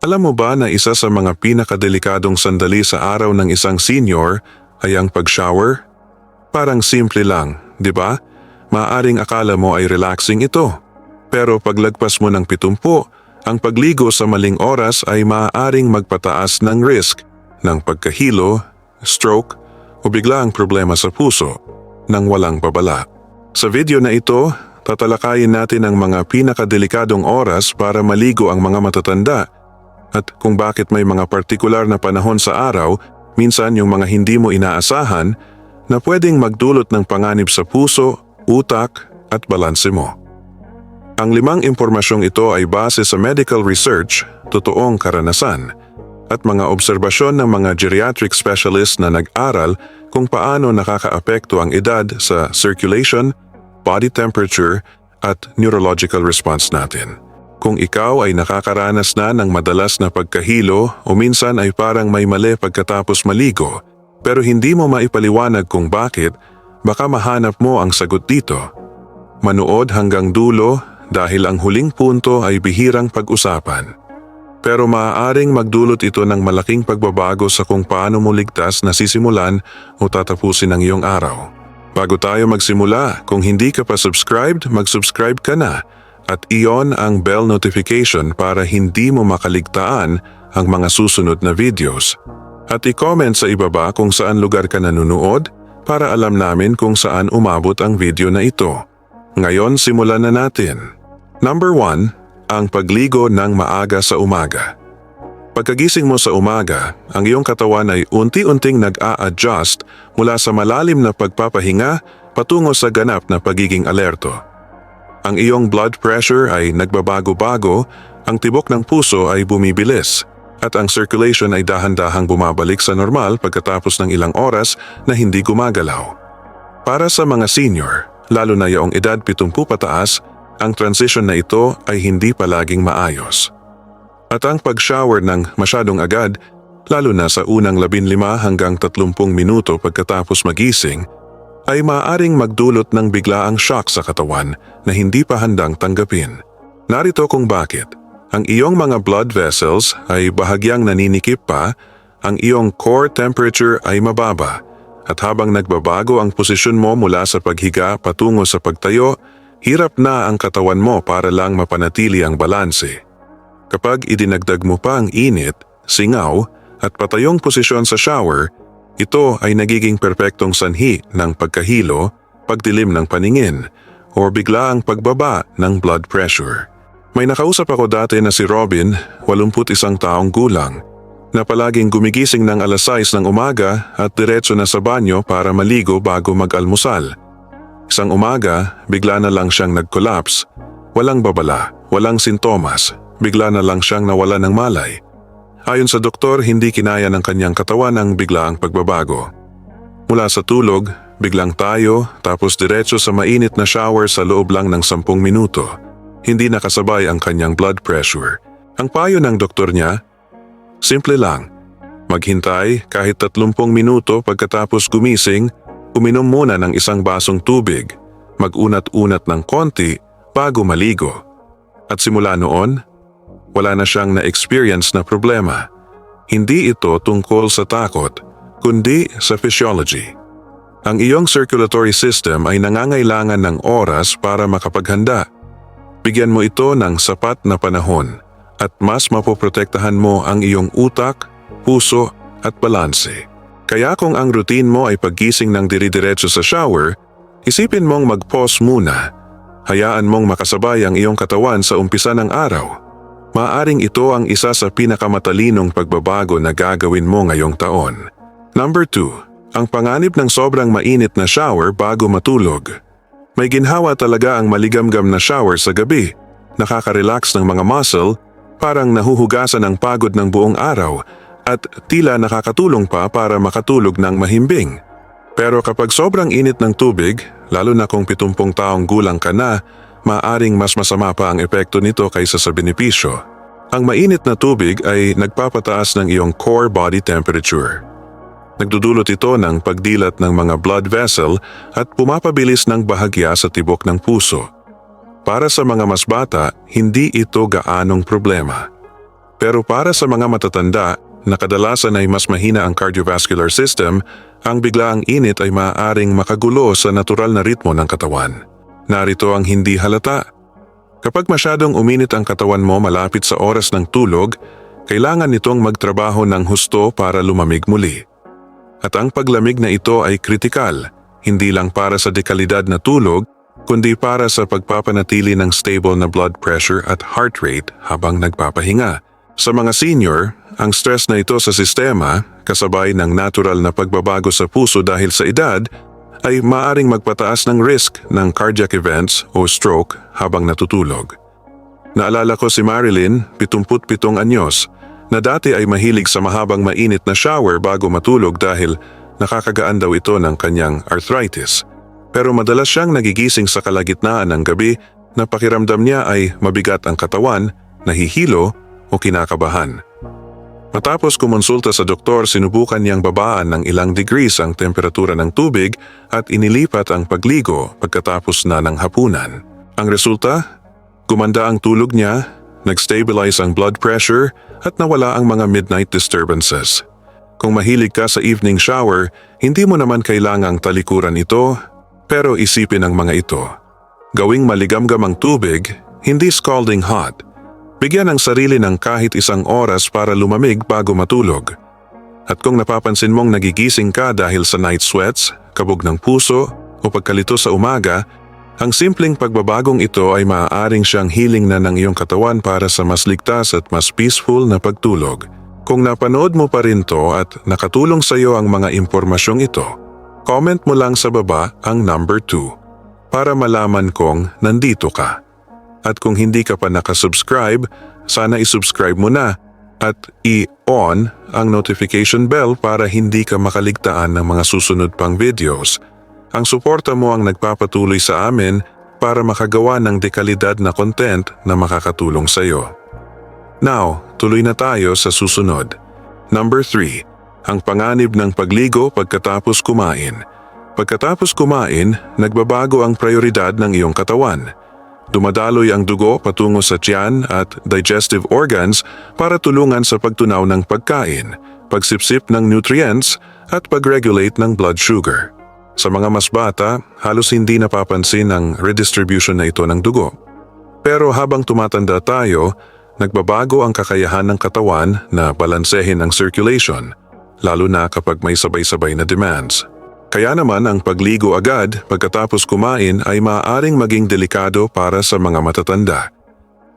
Alam mo ba na isa sa mga pinakadelikadong sandali sa araw ng isang senior ay ang pag-shower? Parang simple lang, di ba? Maaring akala mo ay relaxing ito. Pero paglagpas mo ng pitumpo, ang pagligo sa maling oras ay maaaring magpataas ng risk ng pagkahilo, stroke o biglaang problema sa puso nang walang babala. Sa video na ito, tatalakayin natin ang mga pinakadelikadong oras para maligo ang mga matatanda at kung bakit may mga partikular na panahon sa araw, minsan yung mga hindi mo inaasahan na pwedeng magdulot ng panganib sa puso, utak at balanse mo. Ang limang impormasyong ito ay base sa medical research, totoong karanasan, at mga obserbasyon ng mga geriatric specialist na nag-aral kung paano nakakaapekto ang edad sa circulation, body temperature, at neurological response natin. Kung ikaw ay nakakaranas na ng madalas na pagkahilo o minsan ay parang may mali pagkatapos maligo, pero hindi mo maipaliwanag kung bakit, baka mahanap mo ang sagot dito. Manood hanggang dulo dahil ang huling punto ay bihirang pag-usapan. Pero maaaring magdulot ito ng malaking pagbabago sa kung paano mo ligtas na sisimulan o tatapusin ang iyong araw. Bago tayo magsimula, kung hindi ka pa subscribed, mag-subscribe ka na at iyon ang bell notification para hindi mo makaligtaan ang mga susunod na videos. At i-comment sa ibaba kung saan lugar ka nanonood para alam namin kung saan umabot ang video na ito. Ngayon simulan na natin. Number 1, ang pagligo ng maaga sa umaga. Pagkagising mo sa umaga, ang iyong katawan ay unti-unting nag-a-adjust mula sa malalim na pagpapahinga patungo sa ganap na pagiging alerto. Ang iyong blood pressure ay nagbabago-bago, ang tibok ng puso ay bumibilis, at ang circulation ay dahan-dahang bumabalik sa normal pagkatapos ng ilang oras na hindi gumagalaw. Para sa mga senior, lalo na yaong edad 70 pataas, ang transition na ito ay hindi palaging maayos. At ang pag-shower ng masyadong agad, lalo na sa unang 15 hanggang 30 minuto pagkatapos magising, ay maaaring magdulot ng biglaang shock sa katawan na hindi pa handang tanggapin. Narito kung bakit. Ang iyong mga blood vessels ay bahagyang naninikip pa, ang iyong core temperature ay mababa, at habang nagbabago ang posisyon mo mula sa paghiga patungo sa pagtayo, hirap na ang katawan mo para lang mapanatili ang balanse. Kapag idinagdag mo pa ang init, singaw, at patayong posisyon sa shower, ito ay nagiging perpektong sanhi ng pagkahilo, pagdilim ng paningin, o biglaang pagbaba ng blood pressure. May nakausap ako dati na si Robin, 81 taong gulang, na palaging gumigising ng alas 6 ng umaga at diretso na sa banyo para maligo bago mag-almusal. Isang umaga, bigla na lang siyang nag-collapse. Walang babala, walang sintomas, bigla na lang siyang nawala ng malay. Ayon sa doktor, hindi kinaya ng kanyang katawan ang biglaang pagbabago. Mula sa tulog, biglang tayo tapos diretso sa mainit na shower sa loob lang ng 10 minuto. Hindi nakasabay ang kanyang blood pressure. Ang payo ng doktor niya, simple lang. Maghintay kahit 30 minuto pagkatapos gumising, uminom muna ng isang basong tubig, mag-unat-unat ng konti bago maligo. At simula noon, wala na siyang na-experience na problema. Hindi ito tungkol sa takot, kundi sa physiology. Ang iyong circulatory system ay nangangailangan ng oras para makapaghanda. Bigyan mo ito ng sapat na panahon at mas mapoprotektahan mo ang iyong utak, puso at balanse. Kaya kung ang routine mo ay paggising ng diridiretso sa shower, isipin mong mag-pause muna. Hayaan mong makasabay ang iyong katawan sa umpisa ng araw. Maaring ito ang isa sa pinakamatalinong pagbabago na gagawin mo ngayong taon. Number 2. Ang panganib ng sobrang mainit na shower bago matulog. May ginhawa talaga ang maligamgam na shower sa gabi. Nakaka-relax ng mga muscle, parang nahuhugasan ang pagod ng buong araw at tila nakakatulong pa para makatulog ng mahimbing. Pero kapag sobrang init ng tubig, lalo na kung 70 taong gulang ka na, maaring mas masama pa ang epekto nito kaysa sa benepisyo. Ang mainit na tubig ay nagpapataas ng iyong core body temperature. Nagdudulot ito ng pagdilat ng mga blood vessel at pumapabilis ng bahagya sa tibok ng puso. Para sa mga mas bata, hindi ito gaanong problema. Pero para sa mga matatanda na kadalasan ay mas mahina ang cardiovascular system, ang biglaang init ay maaaring makagulo sa natural na ritmo ng katawan. Narito ang hindi halata. Kapag masyadong uminit ang katawan mo malapit sa oras ng tulog, kailangan nitong magtrabaho ng husto para lumamig muli. At ang paglamig na ito ay kritikal, hindi lang para sa dekalidad na tulog, kundi para sa pagpapanatili ng stable na blood pressure at heart rate habang nagpapahinga. Sa mga senior, ang stress na ito sa sistema, kasabay ng natural na pagbabago sa puso dahil sa edad, ay maaring magpataas ng risk ng cardiac events o stroke habang natutulog. Naalala ko si Marilyn, 77 anyos, na dati ay mahilig sa mahabang mainit na shower bago matulog dahil nakakagaan daw ito ng kanyang arthritis. Pero madalas siyang nagigising sa kalagitnaan ng gabi na pakiramdam niya ay mabigat ang katawan, nahihilo o kinakabahan. Matapos kumonsulta sa doktor, sinubukan niyang babaan ng ilang degrees ang temperatura ng tubig at inilipat ang pagligo pagkatapos na ng hapunan. Ang resulta? Gumanda ang tulog niya, nag-stabilize ang blood pressure at nawala ang mga midnight disturbances. Kung mahilig ka sa evening shower, hindi mo naman kailangang talikuran ito, pero isipin ang mga ito. Gawing maligamgam ang tubig, hindi scalding hot. Bigyan ang sarili ng kahit isang oras para lumamig bago matulog. At kung napapansin mong nagigising ka dahil sa night sweats, kabog ng puso o pagkalito sa umaga, ang simpleng pagbabagong ito ay maaaring siyang healing na ng iyong katawan para sa mas ligtas at mas peaceful na pagtulog. Kung napanood mo pa rin to at nakatulong sa iyo ang mga impormasyong ito, comment mo lang sa baba ang number 2 para malaman kong nandito ka. At kung hindi ka pa nakasubscribe, sana isubscribe mo na at i-on ang notification bell para hindi ka makaligtaan ng mga susunod pang videos. Ang suporta mo ang nagpapatuloy sa amin para makagawa ng dekalidad na content na makakatulong sa iyo. Now, tuloy na tayo sa susunod. Number 3. Ang panganib ng pagligo pagkatapos kumain. Pagkatapos kumain, nagbabago ang prioridad ng iyong katawan. Dumadaloy ang dugo patungo sa tiyan at digestive organs para tulungan sa pagtunaw ng pagkain, pagsipsip ng nutrients at pag-regulate ng blood sugar. Sa mga mas bata, halos hindi napapansin ang redistribution na ito ng dugo. Pero habang tumatanda tayo, nagbabago ang kakayahan ng katawan na balansehin ang circulation, lalo na kapag may sabay-sabay na demands. Kaya naman ang pagligo agad pagkatapos kumain ay maaaring maging delikado para sa mga matatanda.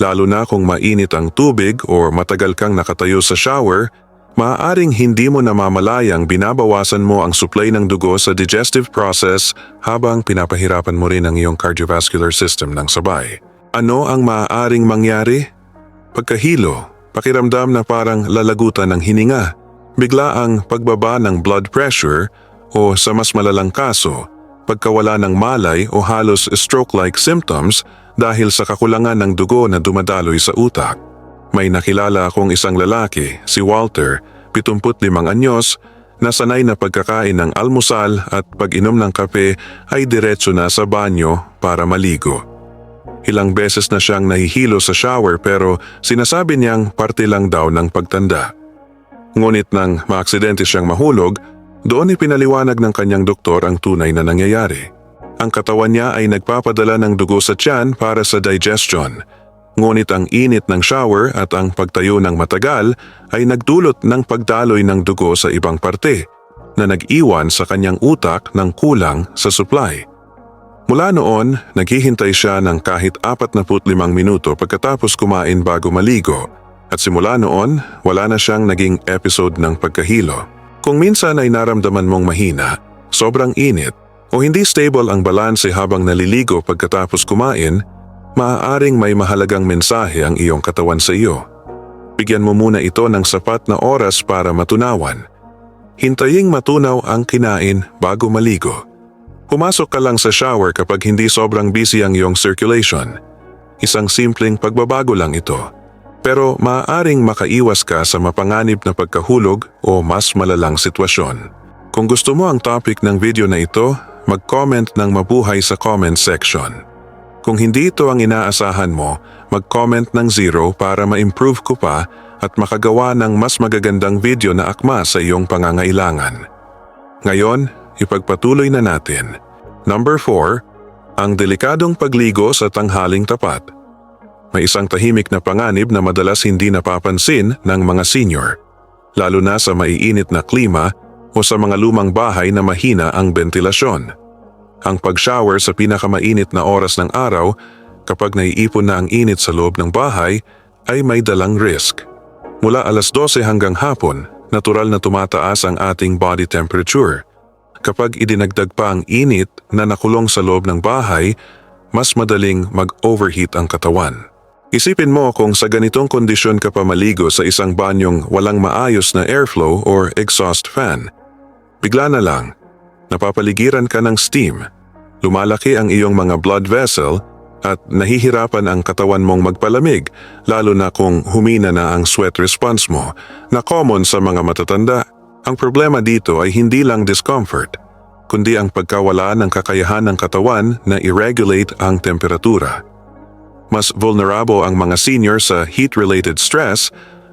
Lalo na kung mainit ang tubig o matagal kang nakatayo sa shower, maaaring hindi mo namamalayang binabawasan mo ang supply ng dugo sa digestive process habang pinapahirapan mo rin ang iyong cardiovascular system ng sabay. Ano ang maaaring mangyari? Pagkahilo, pakiramdam na parang lalagutan ng hininga, bigla ang pagbaba ng blood pressure o sa mas malalang kaso, pagkawala ng malay o halos stroke-like symptoms dahil sa kakulangan ng dugo na dumadaloy sa utak. May nakilala akong isang lalaki, si Walter, 75 anyos, na sanay na pagkakain ng almusal at pag-inom ng kape ay diretso na sa banyo para maligo. Ilang beses na siyang nahihilo sa shower pero sinasabi niyang parte lang daw ng pagtanda. Ngunit nang maaksidente siyang mahulog, doon ipinaliwanag ng kanyang doktor ang tunay na nangyayari. Ang katawan niya ay nagpapadala ng dugo sa tiyan para sa digestion. Ngunit ang init ng shower at ang pagtayo ng matagal ay nagdulot ng pagdaloy ng dugo sa ibang parte na nag-iwan sa kanyang utak ng kulang sa supply. Mula noon, naghihintay siya ng kahit 45 minuto pagkatapos kumain bago maligo at simula noon, wala na siyang naging episode ng pagkahilo. Kung minsan ay naramdaman mong mahina, sobrang init, o hindi stable ang balanse habang naliligo pagkatapos kumain, maaaring may mahalagang mensahe ang iyong katawan sa iyo. Bigyan mo muna ito ng sapat na oras para matunawan. Hintaying matunaw ang kinain bago maligo. Pumasok ka lang sa shower kapag hindi sobrang busy ang iyong circulation. Isang simpleng pagbabago lang ito. Pero maaaring makaiwas ka sa mapanganib na pagkahulog o mas malalang sitwasyon. Kung gusto mo ang topic ng video na ito, mag-comment ng mabuhay sa comment section. Kung hindi ito ang inaasahan mo, mag-comment ng zero para ma-improve ko pa at makagawa ng mas magagandang video na akma sa iyong pangangailangan. Ngayon, ipagpatuloy na natin. Number 4, ang delikadong pagligo sa tanghaling tapat. May isang tahimik na panganib na madalas hindi napapansin ng mga senior, lalo na sa maiinit na klima o sa mga lumang bahay na mahina ang ventilasyon. Ang pag-shower sa pinakamainit na oras ng araw kapag naiipon na ang init sa loob ng bahay ay may dalang risk. Mula alas 12 hanggang hapon, natural na tumataas ang ating body temperature. Kapag idinagdag pa ang init na nakulong sa loob ng bahay, mas madaling mag-overheat ang katawan. Isipin mo kung sa ganitong kondisyon ka pa maligo sa isang banyong walang maayos na airflow or exhaust fan. Bigla na lang, napapaligiran ka ng steam, lumalaki ang iyong mga blood vessel at nahihirapan ang katawan mong magpalamig lalo na kung humina na ang sweat response mo na common sa mga matatanda. Ang problema dito ay hindi lang discomfort, kundi ang pagkawala ng kakayahan ng katawan na i-regulate ang temperatura. Mas vulnerable ang mga senior sa heat-related stress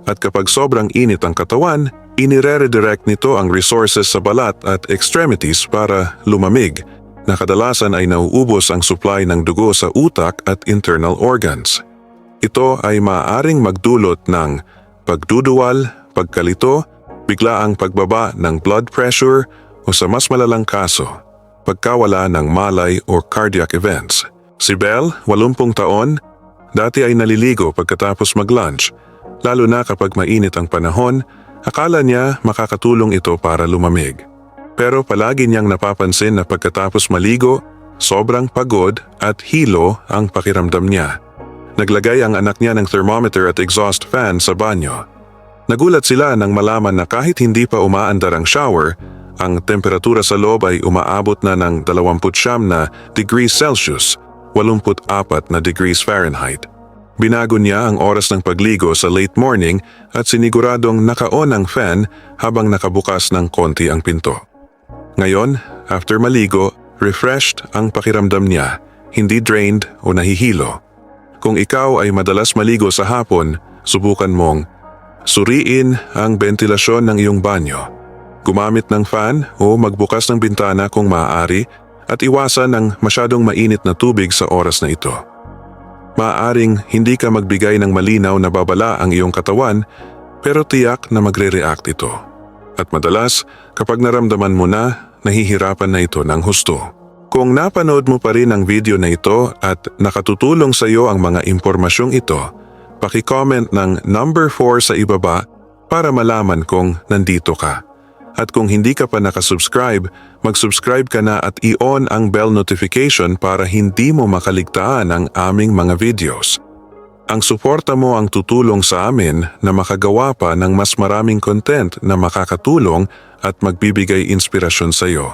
at kapag sobrang init ang katawan, inire-redirect nito ang resources sa balat at extremities para lumamig na kadalasan ay nauubos ang supply ng dugo sa utak at internal organs. Ito ay maaaring magdulot ng pagduduwal, pagkalito, biglaang pagbaba ng blood pressure o sa mas malalang kaso, pagkawala ng malay or cardiac events. Si Belle, 80 taon, dati ay naliligo pagkatapos mag-lunch, lalo na kapag mainit ang panahon, akala niya makakatulong ito para lumamig. Pero palagi niyang napapansin na pagkatapos maligo, sobrang pagod at hilo ang pakiramdam niya. Naglagay ang anak niya ng thermometer at exhaust fan sa banyo. Nagulat sila nang malaman na kahit hindi pa umaandar ang shower, ang temperatura sa loob ay umaabot na ng 29 na degrees Celsius, 84 na degrees Fahrenheit. Binago niya ang oras ng pagligo sa late morning at siniguradong naka-on ang fan habang nakabukas ng konti ang pinto. Ngayon, after maligo, refreshed ang pakiramdam niya, hindi drained o nahihilo. Kung ikaw ay madalas maligo sa hapon, subukan mong suriin ang ventilasyon ng iyong banyo. Gumamit ng fan o magbukas ng bintana kung maaari at iwasan ng masyadong mainit na tubig sa oras na ito. Maaaring hindi ka magbigay ng malinaw na babala ang iyong katawan pero tiyak na magre-react ito. At madalas, kapag naramdaman mo na, nahihirapan na ito ng husto. Kung napanood mo pa rin ang video na ito at nakatutulong sa iyo ang mga impormasyong ito, paki-comment ng number 4 sa ibaba para malaman kung nandito ka. At kung hindi ka pa nakasubscribe, mag-subscribe ka na at i-on ang bell notification para hindi mo makaligtaan ang aming mga videos. Ang suporta mo ang tutulong sa amin na makagawa pa ng mas maraming content na makakatulong at magbibigay inspirasyon sa iyo.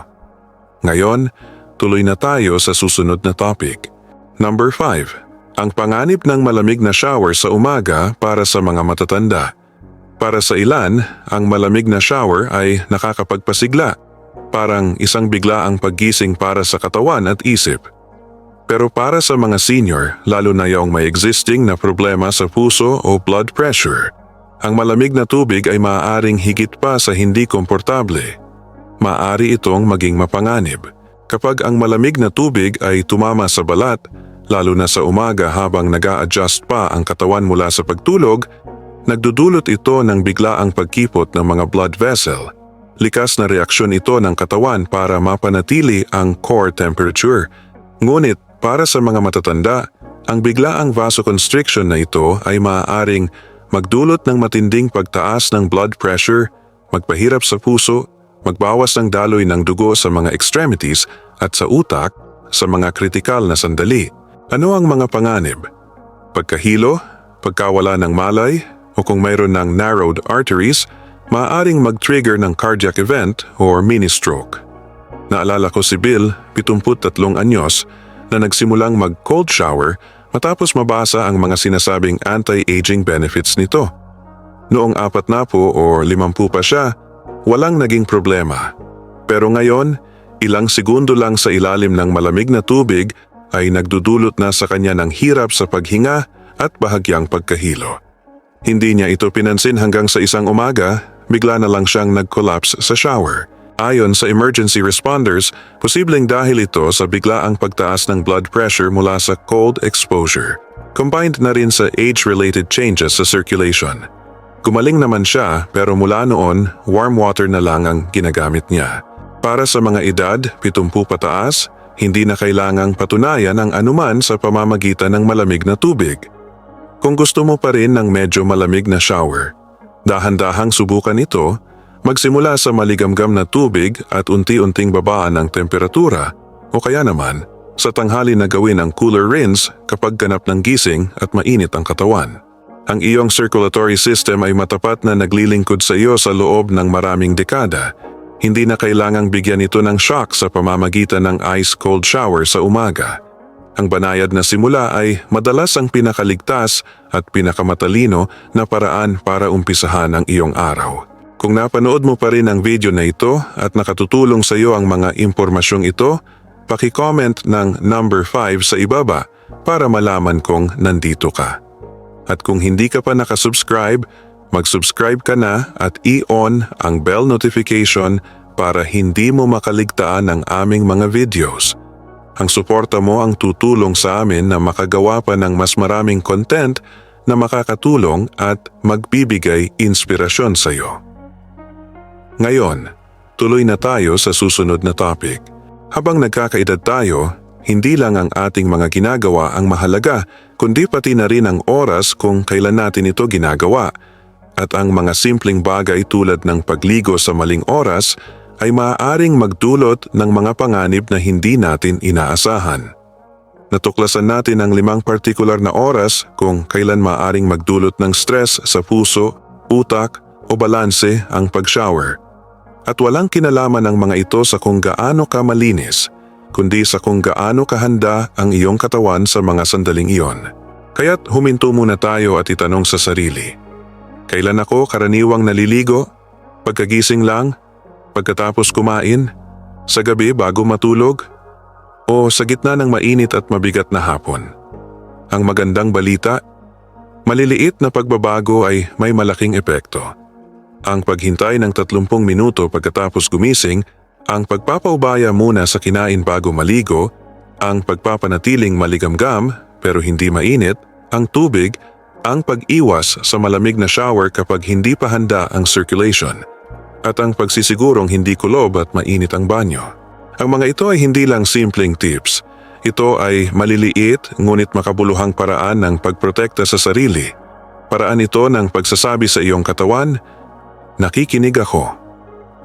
Ngayon, tuloy na tayo sa susunod na topic. Number 5. Ang panganib ng malamig na shower sa umaga para sa mga matatanda. Para sa ilan, ang malamig na shower ay nakakapagpasigla, parang isang bigla ang paggising para sa katawan at isip. Pero para sa mga senior, lalo na yung may existing na problema sa puso o blood pressure, ang malamig na tubig ay maaaring higit pa sa hindi komportable. Maaari itong maging mapanganib. Kapag ang malamig na tubig ay tumama sa balat, lalo na sa umaga habang nag adjust pa ang katawan mula sa pagtulog, Nagdudulot ito ng biglaang pagkipot ng mga blood vessel. Likas na reaksyon ito ng katawan para mapanatili ang core temperature. Ngunit para sa mga matatanda, ang biglaang vasoconstriction na ito ay maaaring magdulot ng matinding pagtaas ng blood pressure, magpahirap sa puso, magbawas ng daloy ng dugo sa mga extremities at sa utak sa mga kritikal na sandali. Ano ang mga panganib? Pagkahilo, pagkawala ng malay, o kung mayroon ng narrowed arteries, maaaring mag-trigger ng cardiac event or mini-stroke. Naalala ko si Bill, 73 anyos, na nagsimulang mag-cold shower matapos mabasa ang mga sinasabing anti-aging benefits nito. Noong apat na po o limampu pa siya, walang naging problema. Pero ngayon, ilang segundo lang sa ilalim ng malamig na tubig ay nagdudulot na sa kanya ng hirap sa paghinga at bahagyang pagkahilo. Hindi niya ito pinansin hanggang sa isang umaga, bigla na lang siyang nag-collapse sa shower. Ayon sa emergency responders, posibleng dahil ito sa biglaang pagtaas ng blood pressure mula sa cold exposure. Combined na rin sa age-related changes sa circulation. Gumaling naman siya pero mula noon, warm water na lang ang ginagamit niya. Para sa mga edad, 70 pataas, hindi na kailangang patunayan ang anuman sa pamamagitan ng malamig na tubig. Kung gusto mo pa rin ng medyo malamig na shower, dahan-dahang subukan ito, magsimula sa maligamgam na tubig at unti-unting babaan ang temperatura o kaya naman sa tanghali na gawin ang cooler rinse kapag ganap ng gising at mainit ang katawan. Ang iyong circulatory system ay matapat na naglilingkod sa iyo sa loob ng maraming dekada. Hindi na kailangang bigyan ito ng shock sa pamamagitan ng ice-cold shower sa umaga. Ang banayad na simula ay madalas ang pinakaligtas at pinakamatalino na paraan para umpisahan ang iyong araw. Kung napanood mo pa rin ang video na ito at nakatutulong sa iyo ang mga impormasyong ito, paki-comment ng number 5 sa ibaba para malaman kong nandito ka. At kung hindi ka pa nakasubscribe, mag-subscribe ka na at i-on ang bell notification para hindi mo makaligtaan ang aming mga videos. Ang suporta mo ang tutulong sa amin na makagawa pa ng mas maraming content na makakatulong at magbibigay inspirasyon sa iyo. Ngayon, tuloy na tayo sa susunod na topic. Habang nagkakaedad tayo, hindi lang ang ating mga ginagawa ang mahalaga, kundi pati na rin ang oras kung kailan natin ito ginagawa. At ang mga simpleng bagay tulad ng pagligo sa maling oras ay maaaring magdulot ng mga panganib na hindi natin inaasahan. Natuklasan natin ang limang partikular na oras kung kailan maaaring magdulot ng stress sa puso, utak o balanse ang pag-shower. At walang kinalaman ang mga ito sa kung gaano ka malinis, kundi sa kung gaano kahanda ang iyong katawan sa mga sandaling iyon. Kaya't huminto muna tayo at itanong sa sarili. Kailan ako karaniwang naliligo? Pagkagising lang? Pagkatapos kumain? Sa gabi bago matulog? O sa gitna ng mainit at mabigat na hapon? Ang magandang balita, maliliit na pagbabago ay may malaking epekto. Ang paghintay ng 30 minuto pagkatapos gumising ang pagpapaubaya muna sa kinain bago maligo, ang pagpapanatiling maligamgam pero hindi mainit, ang tubig, ang pag-iwas sa malamig na shower kapag hindi pa handa ang circulation, at ang pagsisigurong hindi kulob at mainit ang banyo. Ang mga ito ay hindi lang simpleng tips. Ito ay maliliit ngunit makabuluhang paraan ng pagprotekta sa sarili. Paraan ito ng pagsasabi sa iyong katawan, nakikinig ako.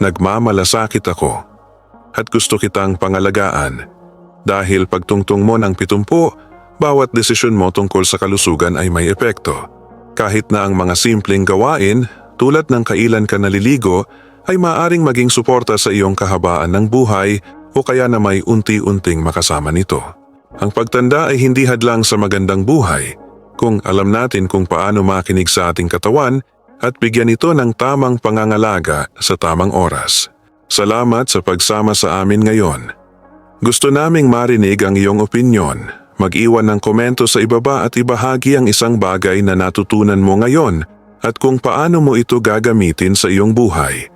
Nagmamalasakit ako at gusto kitang pangalagaan. Dahil pagtungtong mo ng pitumpu, bawat desisyon mo tungkol sa kalusugan ay may epekto. Kahit na ang mga simpleng gawain, tulad ng kailan ka naliligo, ay maaring maging suporta sa iyong kahabaan ng buhay o kaya na may unti-unting makasama nito. Ang pagtanda ay hindi hadlang sa magandang buhay kung alam natin kung paano makinig sa ating katawan at bigyan ito ng tamang pangangalaga sa tamang oras. Salamat sa pagsama sa amin ngayon. Gusto naming marinig ang iyong opinyon. Mag-iwan ng komento sa ibaba at ibahagi ang isang bagay na natutunan mo ngayon at kung paano mo ito gagamitin sa iyong buhay.